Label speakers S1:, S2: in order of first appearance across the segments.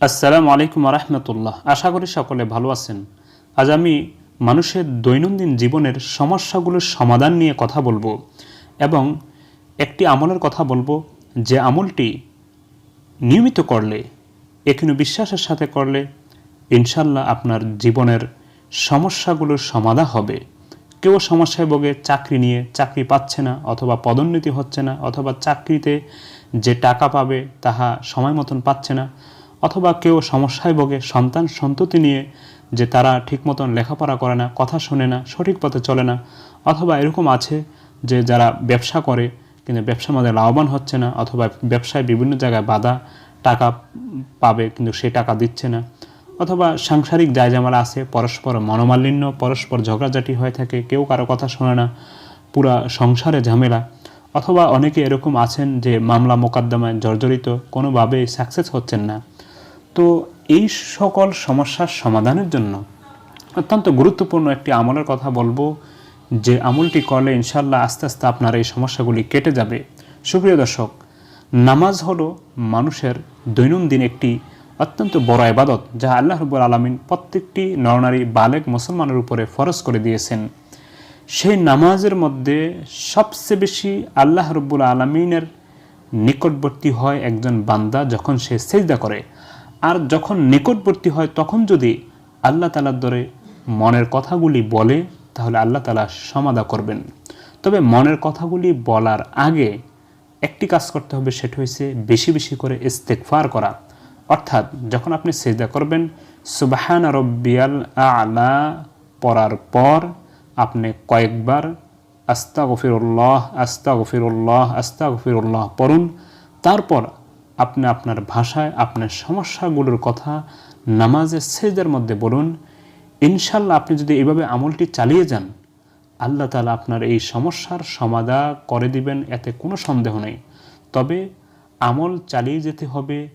S1: আসসালামু আলাইকুম রহমতুল্লাহ আশা করি সকলে ভালো আছেন। আজ আমি মানুষের দৈনন্দিন জীবনের সমস্যাগুলোর সমাধান নিয়ে কথা বলব এবং একটি আমলের কথা বলব যে আমলটি নিয়মিত করলে এখানে বিশ্বাসের সাথে করলে ইনশাল্লাহ আপনার জীবনের সমস্যাগুলোর সমাধান হবে। কেউ সমস্যায় ভোগে, চাকরি নিয়ে চাকরি পাচ্ছে না অথবা পদোন্নতি হচ্ছে না অথবা চাকরিতে যে টাকা পাবে তাহা সময় মতন পাচ্ছে না অথবা কেউ সমস্যায় ভোগে সন্তান সন্ততি নিয়ে যে তারা ঠিক মতন লেখাপড়া করে না, কথা শোনে না, সঠিক পথে চলে না, অথবা এরকম আছে যে যারা ব্যবসা করে কিন্তু ব্যবসার মধ্যে লাভবান হচ্ছে না অথবা ব্যবসায় বিভিন্ন জায়গায় বাধা টাকা পাবে কিন্তু সে টাকা দিচ্ছে না, অথবা সাংসারিক জায়জামালা আছে, পরস্পর মনোমালিন্য, পরস্পর ঝগড়াঝাটি হয়ে থাকে, কেউ কারও কথা শোনে না, পুরা সংসারে ঝামেলা, অথবা অনেকে এরকম আছেন যে মামলা মোকদ্দমায় জর্জরিত, কোনোভাবেই সাকসেস হচ্ছেন না। তো এই সকল সমস্যার সমাধানের জন্য অত্যন্ত গুরুত্বপূর্ণ একটি আমলের কথা বলব। যে আমলটি করলে ইনশাল্লাহ আস্তে আস্তে আপনার এই সমস্যাগুলি কেটে যাবে। সুপ্রিয় দর্শক, নামাজ হলো মানুষের দৈনন্দিন একটি অত্যন্ত বড় ইবাদত, যা আল্লাহ রব্বুল আলমিন প্রত্যেকটি নরনারী বালেক মুসলমানের উপরে ফরজ করে দিয়েছেন। সেই নামাজের মধ্যে সবচেয়ে বেশি আল্লাহ রব্বুল আলমিনের নিকটবর্তী হয় একজন বান্দা যখন সে সেজদা করে। আর যখন নিকটবর্তী হয়, তখন যদি আল্লাহ তালার দরে মনের কথাগুলি বলে, তাহলে আল্লাহ তালা সমাধা করবেন। তবে মনের কথাগুলি বলার আগে একটি কাজ করতে হবে, সেটা হয়েছে বেশি বেশি করে ইস্তেকফার করা। অর্থাৎ যখন আপনি সেজদা করবেন, সুবাহান রব্বিয়াল আলা পড়ার পর আপনি কয়েকবার আস্তা গফিরুল্লাহ আস্তা গফিরুল্লাহ আস্তা গফিরুল্লাহ পড়ুন। তারপর আপনি আপনার ভাষায়, আপনার সমস্যাগুলোর কথা নামাজের সেজদের মধ্যে বলুন, ইনশাল্লাহ আপনি যদি এভাবে আমলটি চালিয়ে যান, আল্লাহ তালা আপনার এই সমস্যার সমাধা করে দিবেন, এতে কোনো সন্দেহ নেই। তবে আমল চালিয়ে যেতে হবে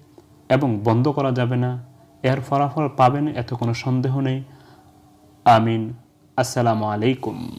S1: এবং বন্ধ করা যাবে না, এর ফলাফল পাবেন এত কোনো সন্দেহ নেই। আমিন। আসসালামু আলাইকুম।